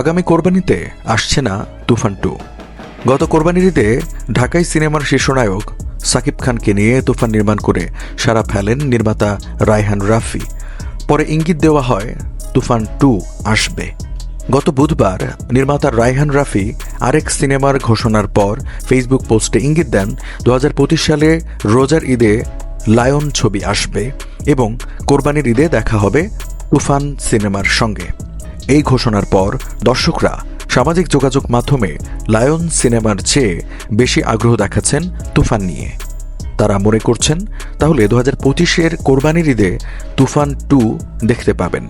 আগামী কোরবানিতে আসছে না তুফান টু। গত কোরবানির ঈদে ঢাকাই সিনেমার শীর্ষনায়ক সাকিব খানকে নিয়ে তুফান নির্মাণ করে সারা ফেলেন নির্মাতা রায়হান রাফি। পরে ইঙ্গিত দেওয়া হয়, তুফান টু আসবে। গত বুধবার নির্মাতা রায়হান রাফি আরেক সিনেমার ঘোষণার পর ফেসবুক পোস্টে ইঙ্গিত দেন দু হাজার পঁচিশ সালে রোজার ঈদে লায়ন ছবি আসবে এবং কোরবানির ঈদে দেখা হবে তুফান সিনেমার সঙ্গে। এই ঘোষণার পর দর্শকরা সামাজিক যোগাযোগ মাধ্যমে লায়ন সিনেমার চেয়ে বেশি আগ্রহ দেখাচ্ছেন তুফান নিয়ে। তারা মনে করছেন, তাহলে দু হাজার পঁচিশের কোরবানির ঈদে তুফান টু দেখতে পাবেন।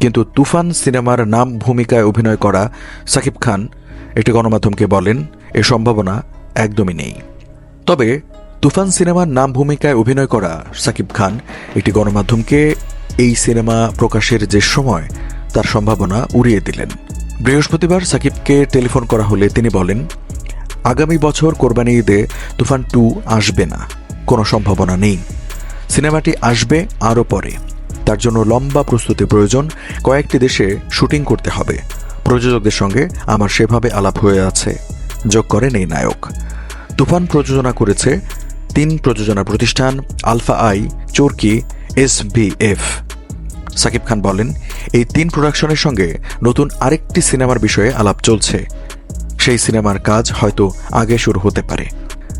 কিন্তু তুফান সিনেমার নাম ভূমিকায় অভিনয় করা সাকিব খান, একটি গণমাধ্যমকে বলেন, এ সম্ভাবনা একদমই নেই। তবে তুফান সিনেমার নাম ভূমিকায় অভিনয় করা সাকিব খান, একটি গণমাধ্যমকে এই সিনেমা প্রকাশের যে সময় তার সম্ভাবনা উড়িয়ে দিলেন। বৃহস্পতিবার সাকিবকে টেলিফোন করা হলে তিনি বলেন, আগামী বছর কোরবানি ঈদে তুফান টু আসবে না, কোনো সম্ভাবনা নেই। সিনেমাটি আসবে আরও পরে। তার জন্য লম্বা প্রস্তুতি প্রয়োজন, কয়েকটি দেশে শুটিং করতে হবে। প্রযোজকদের সঙ্গে আমার সেভাবে আলাপ হয়ে আছে। যোগ করেন এই নায়ক। তুফান প্রযোজনা করেছে তিন প্রযোজনা প্রতিষ্ঠান, Alpha I, Chorki, S F. Shakib Khan বলেন, এই তিন প্রোডাকশনের সঙ্গে নতুন আরেকটি সিনেমার বিষয়ে আলাপ চলছে। সেই সিনেমার কাজ হয়তো আগে শুরু হতে পারে।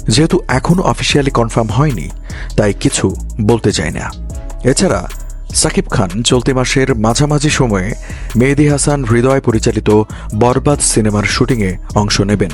যেহেতু এখনও অফিসিয়ালি কনফার্ম হয়নি, তাই কিছু বলতে চাই না। এছাড়া, সাকিব খান চলতি মাসের মাঝামাঝি সময়ে মেহেদি হাসান হৃদয় পরিচালিত বরবাদ সিনেমার শুটিংয়ে অংশ নেবেন।